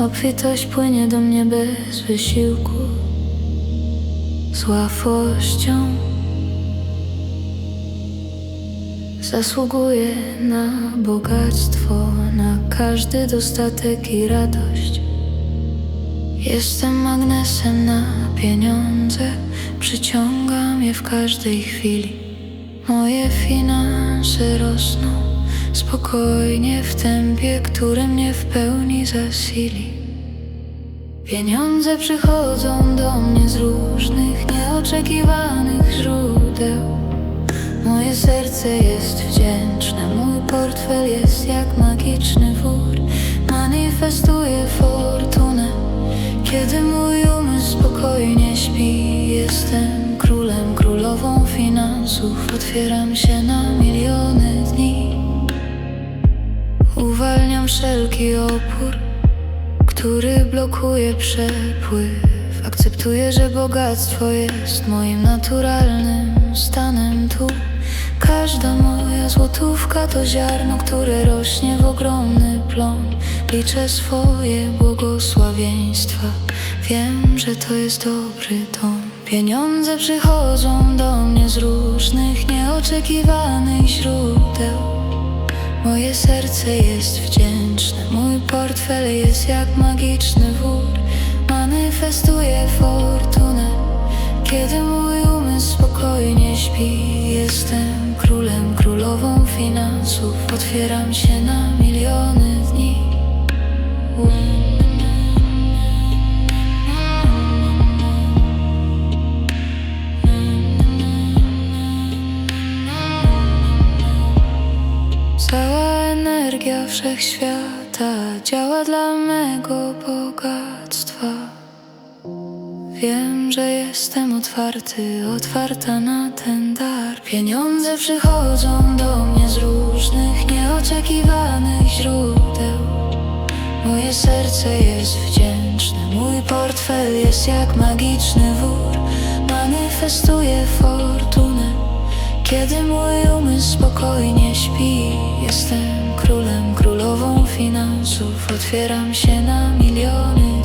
Obfitość płynie do mnie bez wysiłku Z łatwością Zasługuję na bogactwo Na każdy dostatek i radość. Jestem magnesem na pieniądze Przyciągam je w każdej chwili. Moje finanse rosną Spokojnie w tempie, które mnie w pełni zasili. Pieniądze przychodzą do mnie z różnych nieoczekiwanych źródeł. Moje serce jest wdzięczne, mój portfel jest jak magiczny wór. Manifestuję fortunę, kiedy mój umysł spokojnie śpi. Jestem królem, królową finansów, otwieram się na miliony dni Uwalniam wszelki opór, który blokuje przepływ. Akceptuję, że bogactwo jest moim naturalnym stanem tu. Każda moja złotówka to ziarno, które rośnie w ogromny plon. Liczę swoje błogosławieństwa. Wiem, że to jest dobry dom Pieniądze przychodzą do mnie z różnych nieoczekiwanych źródeł Moje serce jest wdzięczne, mój portfel jest jak magiczny wór. Manifestuję fortunę, kiedy mój umysł spokojnie śpi. Jestem królem, królową finansów, otwieram się na miliony dni energia wszechświata działa dla mego bogactwa. Wiem, że jestem otwarty, otwarta na ten dar. Pieniądze przychodzą do mnie z różnych nieoczekiwanych źródeł. Moje serce jest wdzięczne, mój portfel jest jak magiczny wór. Manifestuję fortunę, kiedy mój umysł spokojnie śpi. Jestem królem, królową finansów, otwieram się na miliony